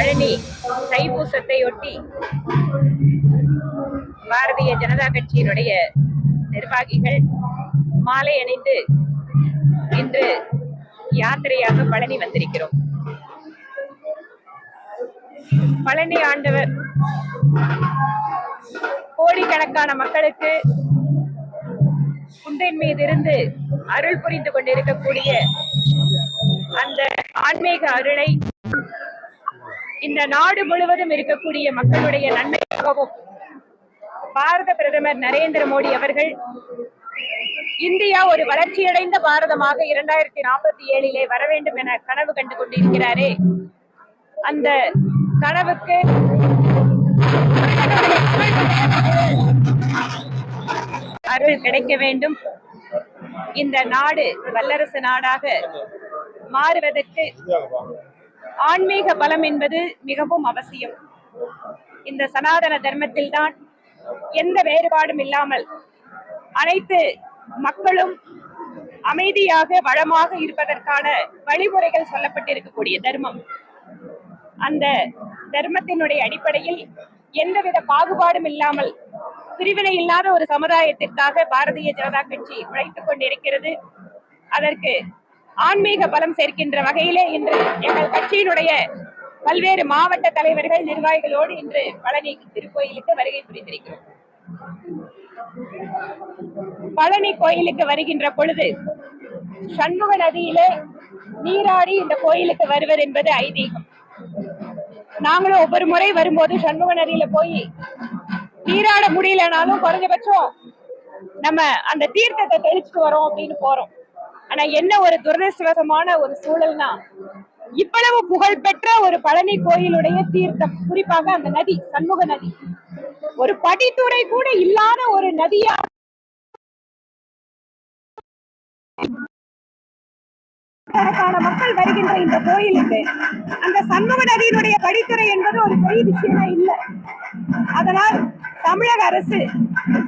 பழனி தைப்பூசத்தையொட்டி பாரதிய ஜனதா கட்சியினுடைய நிர்வாகிகள் மாலை அணிந்து இன்று யாத்திரையாக பழனி வந்திருக்கிறோம். பழனி ஆண்டவர் கோடிக்கணக்கான மக்களுக்கு குன்றின் மீது இருந்து அருள் புரிந்து கொண்டிருக்கக்கூடிய அந்த ஆன்மீக அருளை இந்த நாடு முழுவதும் இருக்கக்கூடிய மக்களுடைய நன்மைக்காகவும் பாரத பிரதமர் நரேந்திர மோடி அவர்கள் இந்தியா ஒரு வளர்ச்சியடைந்த பாரதமாக இரண்டாயிரத்தி நாற்பத்தி ஏழிலே வர வேண்டும் என கனவு கண்டு கொண்டிருக்கிறாரே. அந்த கனவுக்கு அருள் கிடைக்க வேண்டும். இந்த நாடு வல்லரசு நாடாக மாறுவதற்கு ஆன்மீக பலம் என்பது மிகவும் அவசியம். இந்த சனாதன தர்மத்தில் தான் எந்த வேறுபாடும் இல்லாமல் அனைத்து மக்களும் அமைதியாக வளமாக இருப்பதற்கான வழிமுறைகள் சொல்லப்பட்டிருக்கக்கூடிய தர்மம். அந்த தர்மத்தினுடைய அடிப்படையில் எந்தவித பாகுபாடும் இல்லாமல் பிரிவினை இல்லாத ஒரு சமுதாயத்திற்காக பாரதிய ஜனதா கட்சி உழைத்துக் கொண்டிருக்கிறது. அதற்கு ஆன்மீக பலம் சேர்க்கின்ற வகையிலே இன்று எங்கள் கட்சியினுடைய பல்வேறு மாவட்ட தலைவர்கள் நிர்வாகிகளோடு இன்று பழனி திருக்கோயிலுக்கு வருகை புரிந்திருக்கிறோம். பழனி கோயிலுக்கு வருகின்ற பொழுது சண்முக நதியிலே நீராடி இந்த கோயிலுக்கு வருவது என்பது ஐதீகம். நாங்களும் ஒவ்வொரு முறை வரும்போது சண்முக நதியில போய் நீராட முடியலனாலும் குறைஞ்சபட்சம் நம்ம அந்த தீர்த்தத்தை தெளிச்சுட்டு வரோம் அப்படின்னு போறோம். ஆனா என்ன ஒரு துரதிருஷ்டவசமான ஒரு சூழல்னா இவ்வளவு புகழ்பெற்ற ஒரு பழனி கோயிலுடைய தீர்த்தம். குறிப்பாக அந்த நதி சண்முக நதி. ஒரு படித்துறை கூட இல்லாத ஒரு நதியா கணக்கான மக்கள் வருகின்ற இந்த கோயிலுக்கு அந்த சண்முக நதியினுடைய படித்துறை என்பது ஒரு பெரிய விஷயமா இல்லை. அதனால் தமிழக அரசு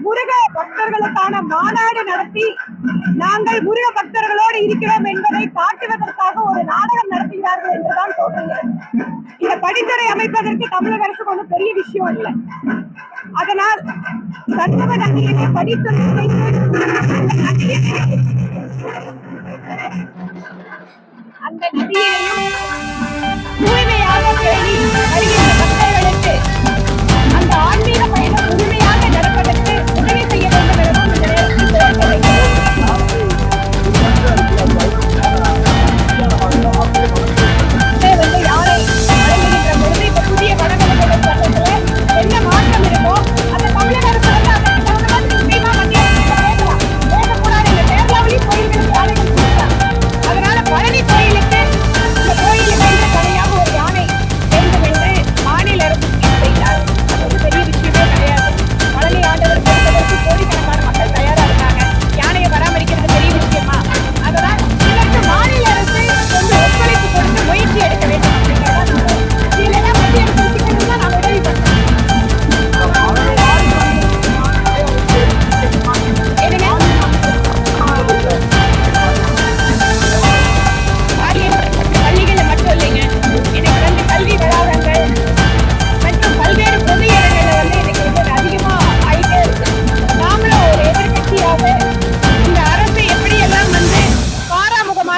முருக பக்தர்களுக்கான மாநாடு நடத்தி நாங்கள் முருக பக்தர்களோடு இருக்கிறோம் என்பதை காட்டுவதற்காக ஒரு நாடகம் நடத்துகிறார்கள் என்றுதான் தோன்றுகிறது. இந்த படித்துறை அமைப்பதற்கு தமிழக அரசுக்கு ஒன்றும் பெரிய விஷயம் இல்லை அதனால் சண்முக நதியினை படித்துறை அந்த நதியினை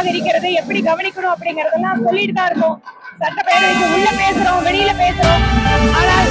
பாராமுகமாக இருக்கிறது எப்படி கவனிக்கணும் அப்படிங்கறதெல்லாம் சொல்லிட்டு தான் இருக்கோம். சட்டப்பேரவைக்கு உள்ள பேசுறோம் வெளியில பேசுறோம். ஆனால்